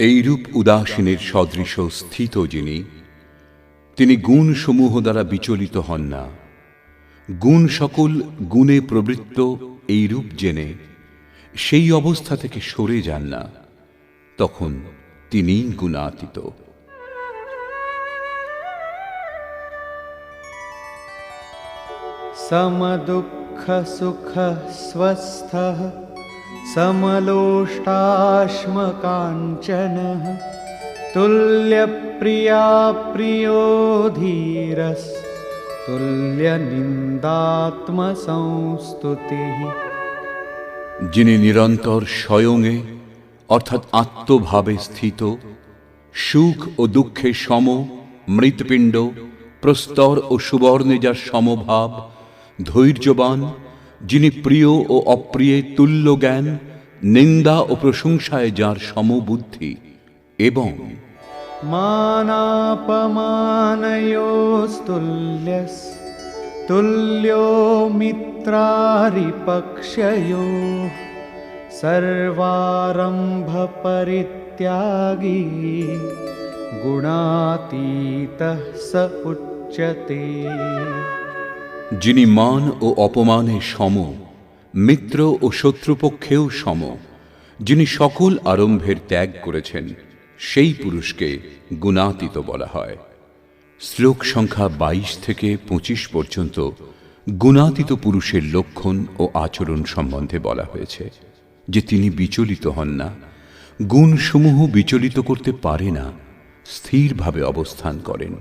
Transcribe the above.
এইরূপ উদাসীনের সদৃশ স্থিত যিনি তিনি গুণসমূহ দ্বারা বিচলিত হন না গুণ সকল গুণে প্রবৃত্ত এইরূপ জেনে সেই অবস্থা থেকে সরে যান না তখন তিনিই গুণাতীত समदुःखसुखस्वस्थः समलोष्टाश्मकाञ्चनः तुल्यप्रिया प्रियो धीरस् तुल्यनिन्दात्मसंस्तुतिः যিনি নিরন্তর স্বয়ংে অর্থাৎ আত্মভাবে স্থিত সুখ ও দুঃখে সম মৃৎপিণ্ড প্রস্তর ও সুবর্ণে যার সমভাব ধৈর্যবান যিনি প্রিয় ও অপ্রিয়ে তুল্য জ্ঞান, নিন্দা ও প্রশংসায় যার সমবুদ্ধি এবং তুল্যো মিত্রারিপক্ষয়ো সর্বারম্ভ পরিত্যাগী গুণাতীত স উচ্যতে যিনি মান ও অপমানে সম, মিত্র ও শত্রুপক্ষেও সম, যিনি সকল আরম্ভের ত্যাগ করেছেন, সেই পুরুষকে গুণাতীত বলা হয়। শ্লোক সংখ্যা বাইশ থেকে পঁচিশ পর্যন্ত গুণাতীত পুরুষের লক্ষণ ও আচরণ সম্বন্ধে বলা হয়েছে, যে তিনি বিচলিত হন না, গুণসমূহ বিচলিত করতে পারে না, স্থিরভাবে অবস্থান করেন।